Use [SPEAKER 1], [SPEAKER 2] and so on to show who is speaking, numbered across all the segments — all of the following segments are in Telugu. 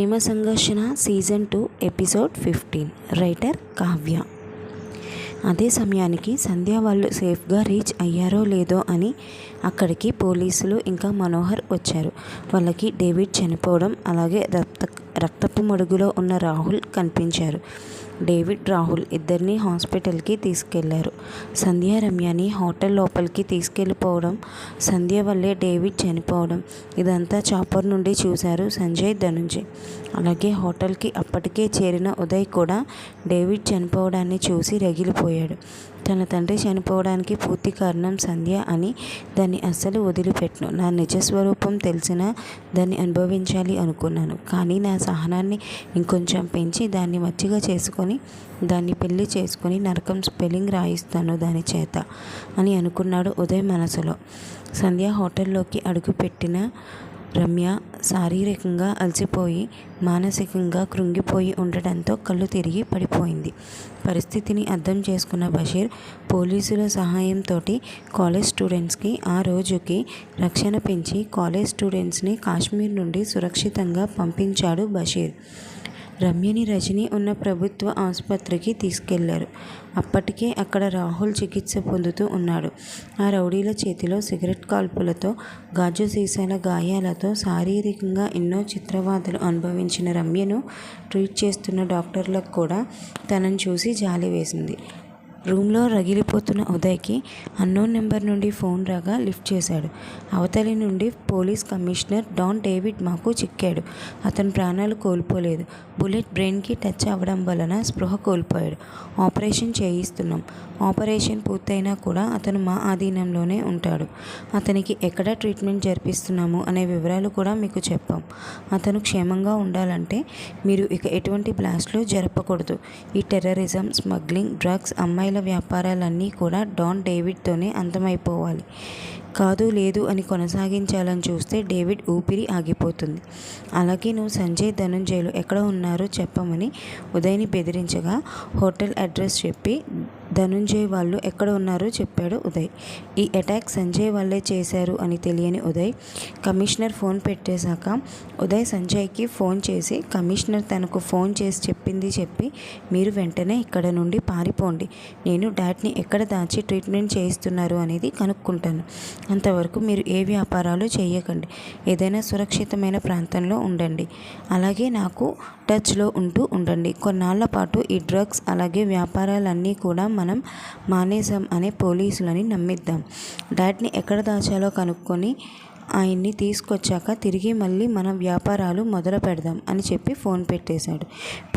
[SPEAKER 1] Prema Sangharshana season two episode fifteen. Writer Kavya. అదే సమయానికి సంధ్య వాళ్ళు సేఫ్గా రీచ్ అయ్యారో లేదో అని అక్కడికి పోలీసులు ఇంకా మనోహర్ వచ్చారు. వాళ్ళకి డేవిడ్ చనిపోవడం అలాగే రక్త రక్తపు మడుగులో ఉన్న రాహుల్ కనిపించారు. డేవిడ్ రాహుల్ ఇద్దరిని హాస్పిటల్కి తీసుకెళ్ళారు. సంధ్య రమ్యని హోటల్ లోపలికి తీసుకెళ్ళిపోవడం సంధ్య వల్లే డేవిడ్ చనిపోవడం ఇదంతా చాపర్ నుండి చూశారు సంజయ్ ధనుంజయ్. అలాగే హోటల్కి అప్పటికే చేరిన ఉదయ్ కూడా డేవిడ్ చనిపోవడాన్ని చూసి రగిలిపోయాడు. తన తండ్రి చనిపోవడానికి పూర్తి కారణం సంధ్య అని దాన్ని అస్సలు వదిలిపెట్టను. నా నిజస్వరూపం తెలిసిన దాన్ని అనుభవించాలి అనుకున్నాను. కానీ నా సహనాన్ని ఇంకొంచెం పెంచి దాన్ని మచ్చిగా చేసుకొని దాన్ని పెళ్ళి చేసుకొని నరకం స్పెల్లింగ్ రాయిస్తాను దాని చేత అని అనుకున్నాడు ఉదయ్ మనసులో. సంధ్య హోటల్లోకి అడుగుపెట్టిన రమ్య శారీరకంగా అలసిపోయి మానసికంగా కృంగిపోయి ఉండటంతో కళ్ళు తిరిగి పడిపోయింది. పరిస్థితిని అర్థం చేసుకున్న బషీర్ పోలీసుల సహాయంతో కాలేజ్ స్టూడెంట్స్కి ఆ రోజుకి రక్షణ పెంచి కాలేజ్ స్టూడెంట్స్ని కాశ్మీర్ నుండి సురక్షితంగా పంపించాడు బషీర్. రమ్యని రజని ఉన్న ప్రభుత్వ ఆసుపత్రికి తీసుకెళ్ళారు. అప్పటికే అక్కడ రాహుల్ చికిత్స పొందుతూ ఉన్నాడు. ఆ రౌడీల చేతిలో సిగరెట్ కాల్పులతో గాజు సీసాల గాయాలతో శారీరకంగా ఎన్నో చిత్రవాదలు అనుభవించిన రమ్యను ట్రీట్ చేస్తున్న డాక్టర్లకు కూడా తనను చూసి జాలి వేసింది. రూమ్లో రగిలిపోతున్న ఉదయ్కి అన్నోన్ నెంబర్ నుండి ఫోన్ రాగా లిఫ్ట్ చేశాడు. అవతలి నుండి పోలీస్ కమిషనర్ డాన్ డేవిడ్ మాకు చిక్కాడు. అతను ప్రాణాలు కోల్పోలేదు. బుల్లెట్ బ్రెయిన్కి టచ్ అవ్వడం వలన స్పృహ కోల్పోయాడు. ఆపరేషన్ చేయిస్తున్నాం. ఆపరేషన్ పూర్తయినా కూడా అతను మా ఆధీనంలోనే ఉంటాడు. అతనికి ఎక్కడ ట్రీట్మెంట్ జరిపిస్తున్నాము అనే వివరాలు కూడా మీకు చెప్పాం. అతను క్షేమంగా ఉండాలంటే మీరు ఇక ఎటువంటి బ్లాస్ట్లు జరపకూడదు. ఈ టెర్రరిజం స్మగ్లింగ్ డ్రగ్స్ అమ్మాయిల వ్యాపారాలన్నీ కూడా డాన్ డేవిడ్తోనే అంతమైపోవాలి. కాదు లేదు అని కొనసాగించాలని చూస్తే డేవిడ్ ఊపిరి ఆగిపోతుంది. అలాగే నువ్వు సంజయ్ ధనుంజయ్లు ఎక్కడ ఉన్నారో చెప్పమని ఉదయ్ని బెదిరించగా హోటల్ అడ్రస్ చెప్పి ధనుంజయ్ వాళ్ళు ఎక్కడ ఉన్నారో చెప్పాడు ఉదయ్. ఈ అటాక్ సంజయ్ వాళ్ళే చేశారు అని తెలియని ఉదయ్ కమిషనర్ ఫోన్ పెట్టేశాక ఉదయ్ సంజయ్కి ఫోన్ చేసి కమిషనర్ తనకు ఫోన్ చేసి చెప్పింది చెప్పి మీరు వెంటనే ఇక్కడ నుండి పారిపోండి. నేను డాట్ని ఎక్కడ దాచి ట్రీట్మెంట్ చేయిస్తున్నారు అనేది కనుక్కుంటాను. అంతవరకు మీరు ఏ వ్యాపారాలు చేయకండి. ఏదైనా సురక్షితమైన ప్రాంతంలో ఉండండి. అలాగే నాకు టచ్లో ఉంటూ ఉండండి. కొన్నాళ్ళ పాటు ఈ డ్రగ్స్ అలాగే వ్యాపారాలన్నీ కూడా మన మానేసాం అనే పోలీసులని నమ్మిద్దాం. డాడ్ని ఎక్కడ దాచాలో కనుక్కొని ఆయన్ని తీసుకొచ్చాక తిరిగి మళ్ళీ మన వ్యాపారాలు మొదలు పెడదాం అని చెప్పి ఫోన్ పెట్టేశాడు.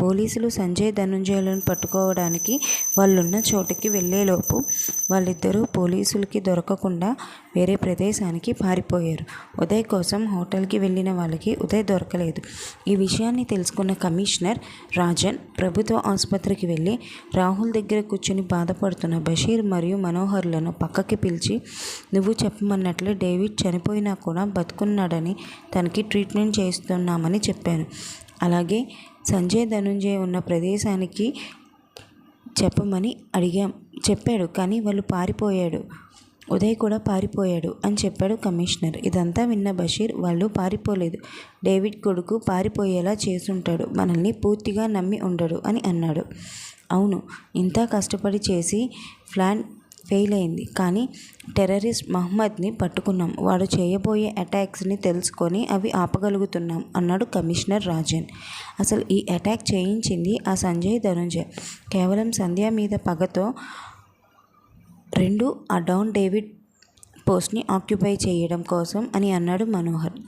[SPEAKER 1] పోలీసులు సంజయ్ ధనుంజయులను పట్టుకోవడానికి వాళ్ళున్న చోటుకి వెళ్ళేలోపు వాళ్ళిద్దరూ పోలీసులకి దొరకకుండా వేరే ప్రదేశానికి పారిపోయారు. ఉదయ్ కోసం హోటల్కి వెళ్ళిన వాళ్ళకి ఉదయ్ దొరకలేదు. ఈ విషయాన్ని తెలుసుకున్న కమిషనర్ రాజన్ ప్రభుత్వ ఆసుపత్రికి వెళ్ళి రాహుల్ దగ్గర కూర్చుని బాధపడుతున్న బషీర్ మరియు మనోహర్లను పక్కకి పిలిచి నువ్వు చెప్పమన్నట్లే డేవిడ్ చనిపోయినా కూడా బతుకున్నాడని తనకి ట్రీట్మెంట్ చేస్తున్నామని చెప్పాను అలాగే సంజయ్ ధనుంజయ్ ఉన్న ప్రదేశానికి చెప్పమని అడిగాం. చెప్పాడు కానీ వాళ్ళు పారిపోయాడు. ఉదయ్ కూడా పారిపోయాడు అని చెప్పాడు కమిషనర్. ఇదంతా విన్న బషీర్ వాళ్ళు పారిపోలేదు. డేవిడ్ కొడుకు పారిపోయేలా చేసుంటాడు. మనల్ని పూర్తిగా నమ్మి ఉండడు అని అన్నాడు. అవును ఇంత కష్టపడి చేసి ప్లాన్ ఫెయిల్ అయింది. కానీ టెర్రరిస్ట్ మహమ్మద్ని పట్టుకున్నాం. వాడు చేయబోయే అటాక్స్ని తెలుసుకొని అవి ఆపగలుగుతున్నాం అన్నాడు కమిషనర్ రాజన్. అసలు ఈ అటాక్ చేయించింది ఆ సంజయ్ ధనుంజయ్ కేవలం సంధ్య మీద పగతో రెండు ఆ డౌన్ డేవిడ్ పోస్ట్ని ఆక్యుపై చేయడం కోసం అని అన్నాడు మనోహర్.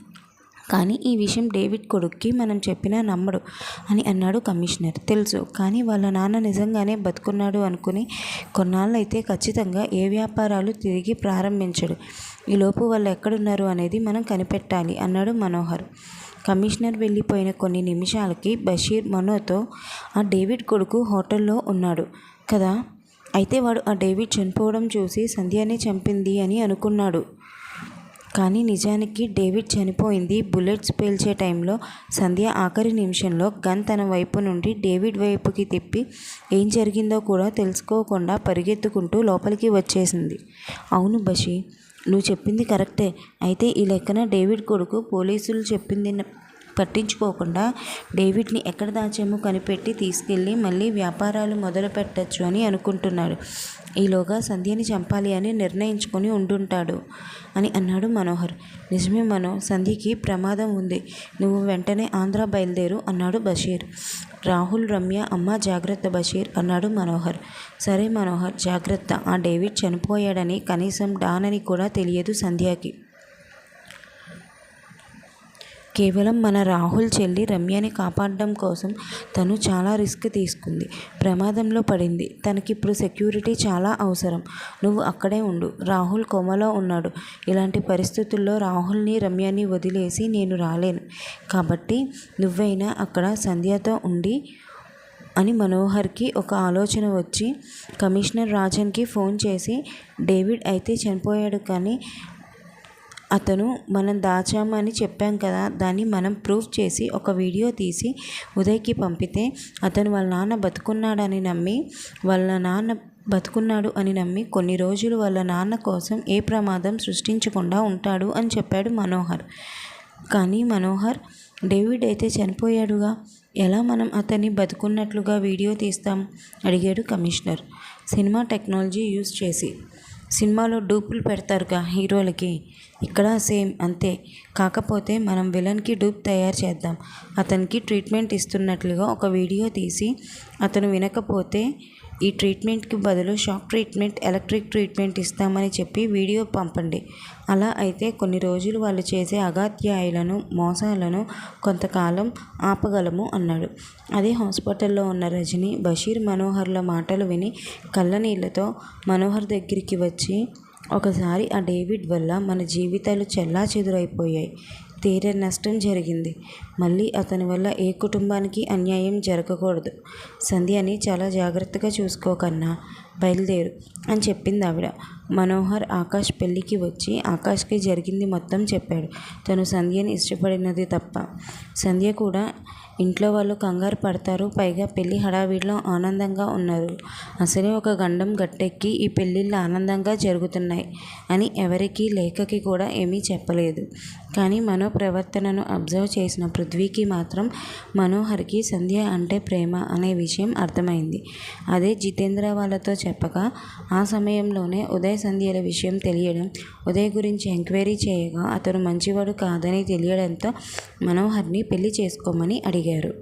[SPEAKER 1] కానీ ఈ విషయం డేవిడ్ కొడుక్కి మనం చెప్పినా నమ్మడు అని అన్నాడు కమిషనర్. తెలుసు కానీ వాళ్ళ నాన్న నిజంగానే బతుకున్నాడు అనుకుని కొన్నాళ్ళైతే ఖచ్చితంగా ఏ వ్యాపారాలు తిరిగి ప్రారంభించడు. ఈలోపు వాళ్ళు ఎక్కడున్నారు అనేది మనం కనిపెట్టాలి అన్నాడు మనోహర్. కమిషనర్ వెళ్ళిపోయిన కొన్ని నిమిషాలకి బషీర్ మనోతో ఆ డేవిడ్ కొడుకు హోటల్లో ఉన్నాడు కదా? అయితే వాడు ఆ డేవిడ్ చనిపోవడం చూసి సంధ్యానే చంపింది అని అనుకున్నాడు. కానీ నిజానికి డేవిడ్ చనిపోయింది. బుల్లెట్స్ పేల్చే టైంలో సంధ్య ఆఖరి నిమిషంలో గన్ తన వైపు నుండి డేవిడ్ వైపుకి తిప్పి ఏం జరిగిందో కూడా తెలుసుకోకుండా పరిగెత్తుకుంటూ లోపలికి వచ్చేసింది. అవును బషీ నువ్వు చెప్పింది కరెక్టే. అయితే ఈ లెక్కన డేవిడ్ కొడుకు పోలీసులు చెప్పింది పట్టించుకోకుండా డేవిడ్ని ఎక్కడ దాచామో కనిపెట్టి తీసుకెళ్ళి మళ్ళీ వ్యాపారాలు మొదలు పెట్టచ్చు అని అనుకుంటున్నాడు. ఈలోగా సంధ్యని చంపాలి అని నిర్ణయించుకొని ఉండుంటాడు అని అన్నాడు మనోహర్. నిజమే మనో సంధ్యకి ప్రమాదం ఉంది. నువ్వు వెంటనే ఆంధ్ర బయలుదేరు అన్నాడు బషీర్. రాహుల్ రమ్య అమ్మ జాగ్రత్త బషీర్ అన్నాడు మనోహర్. సరే మనోహర్ జాగ్రత్త. ఆ డేవిడ్ చనిపోయాడని కనీసం డాన్ అని కూడా తెలియదు సంధ్యకి. కేవలం మన రాహుల్ చెల్లి రమ్యని కాపాడడం కోసం తను చాలా రిస్క్ తీసుకుంది. ప్రమాదంలో పడింది. తనకిప్పుడు సెక్యూరిటీ చాలా అవసరం. నువ్వు అక్కడే ఉండు. రాహుల్ కోమలో ఉన్నాడు. ఇలాంటి పరిస్థితుల్లో రాహుల్ని రమ్యని వదిలేసి నేను రాలేను. కాబట్టి నువ్వైనా అక్కడ సంధ్యతో ఉండి అని మనోహర్కి ఒక ఆలోచన వచ్చి కమిషనర్ రాజన్కి ఫోన్ చేసి డేవిడ్ అయితే చనిపోయాడు కానీ అతను మనం దాచామని చెప్పాం కదా దాన్ని మనం ప్రూఫ్ చేసి ఒక వీడియో తీసి ఉదయ్కి పంపితే అతను వాళ్ళ నాన్న బతుకున్నాడని నమ్మి వాళ్ళ నాన్న బతుకున్నాడు అని నమ్మి కొన్ని రోజులు వాళ్ళ నాన్న కోసం ఏ ప్రమాదం సృష్టించకుండా ఉంటాడు అని చెప్పాడు మనోహర్. కానీ మనోహర్ డేవిడ్ అయితే చనిపోయాడుగా? ఎలా మనం అతన్ని బతుకున్నట్లుగా వీడియో తీస్తాం? అడిగాడు కమిషనర్. సినిమా టెక్నాలజీ యూజ్ చేసి సినిమాలో డూపులు పెడతారుగా హీరోలకి. ఇక్కడ సేమ్ అంతే. కాకపోతే మనం విలన్కి డూప్ తయారు చేద్దాం. అతనికి ట్రీట్మెంట్ ఇస్తున్నట్లుగా ఒక వీడియో తీసి అతను వినకపోతే ఈ ట్రీట్మెంట్కి బదులు షాక్ ట్రీట్మెంట్ ఎలక్ట్రిక్ ట్రీట్మెంట్ ఇస్తామని చెప్పి వీడియో పంపండి. అలా అయితే కొన్ని రోజులు వాళ్ళు చేసే అగాత్యాయులను మోసాలను కొంతకాలం ఆపగలము అన్నాడు. అదే హాస్పిటల్లో ఉన్న రజని బషీర్ మనోహర్ల మాటలు విని కళ్ళనీళ్ళతో మనోహర్ దగ్గరికి వచ్చి ఒకసారి ఆ డేవిడ్ వల్ల మన జీవితాలు చెల్లా చెదురైపోయాయి తీరే నష్టం జరిగింది. మళ్ళీ అతని వల్ల ఏ కుటుంబానికి అన్యాయం జరగకూడదు. సంధ్యని చాలా జాగ్రత్తగా చూసుకోకన్నా బయలుదేరు అని చెప్పింది ఆవిడ. మనోహర్ ఆకాష్ పెళ్ళికి వచ్చి ఆకాష్కి జరిగింది మొత్తం చెప్పాడు. తను సంధ్యని ఇష్టపడినది తప్ప. సంధ్య కూడా ఇంట్లో వాళ్ళు కంగారు పడతారు. పైగా పెళ్ళి హడావిడిలో ఆనందంగా ఉన్నారు. అసలే ఒక గండం గట్టెక్కి ఈ పెళ్ళిళ్ళు ఆనందంగా జరుగుతున్నాయి అని ఎవరికీ లేఖకి కూడా ఏమీ చెప్పలేదు. కానీ మనో ప్రవర్తనను అబ్జర్వ్ చేసిన పృథ్వీకి మాత్రం మనోహర్కి సంధ్య అంటే ప్రేమ అనే విషయం అర్థమైంది. అదే జితేంద్ర వాళ్ళతో చెప్పగా ఆ సమయంలోనే ఉదయ్ సంధ్యల విషయం తెలియడం ఉదయ్ గురించి ఎంక్వైరీ చేయగా అతను మంచివాడు కాదని తెలియడంతో మనోహర్ని పెళ్ళి చేసుకోమని అడిగారు.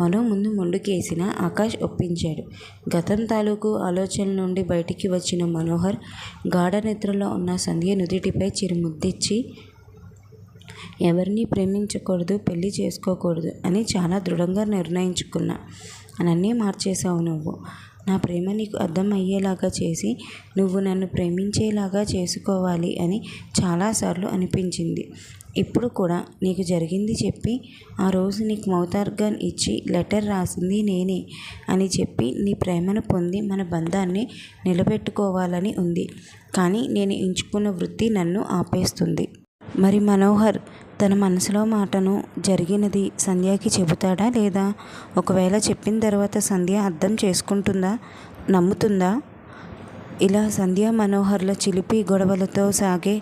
[SPEAKER 1] మనో ముందు మొండుకేసిన ఆకాష్ ఒప్పించాడు. గతం తాలూకు ఆలోచనల నుండి బయటికి వచ్చిన మనోహర్ గాఢ నిద్రలో ఉన్న సంధ్య నుదిటిపై చిరుముద్దిచ్చి ఎవరిని ప్రేమించకూడదు పెళ్ళి చేసుకోకూడదు అని చాలా దృఢంగా నిర్ణయించుకున్నా. నన్నే మార్చేశావు నువ్వు. నా ప్రేమ నీకు అర్థమయ్యేలాగా చేసి నువ్వు నన్ను ప్రేమించేలాగా చేసుకోవాలి అని చాలాసార్లు అనిపించింది. ఇప్పుడు కూడా నీకు జరిగింది చెప్పి ఆ రోజు నీకు మౌతార్గన్ ఇచ్చి లెటర్ రాసింది నేనే అని చెప్పి నీ ప్రేమను పొంది మన బంధాన్ని నిలబెట్టుకోవాలని ఉంది. కానీ నేను ఎంచుకున్న వృత్తి నన్ను ఆపేస్తుంది. మరి మనోహర్ తన మనసులో మాటను జరిగినది సంధ్యకి చెబుతాడా లేదా? ఒకవేళ చెప్పిన తర్వాత సంధ్య అర్థం చేసుకుంటుందా? నమ్ముతుందా? ఇలా సంధ్య మనోహర్ల చిలిపి గొడవలతో సాగే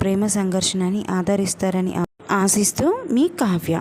[SPEAKER 1] ప్రేమ సంఘర్షణని ఆదరిస్తారని ఆశిస్తూ మీ కావ్య.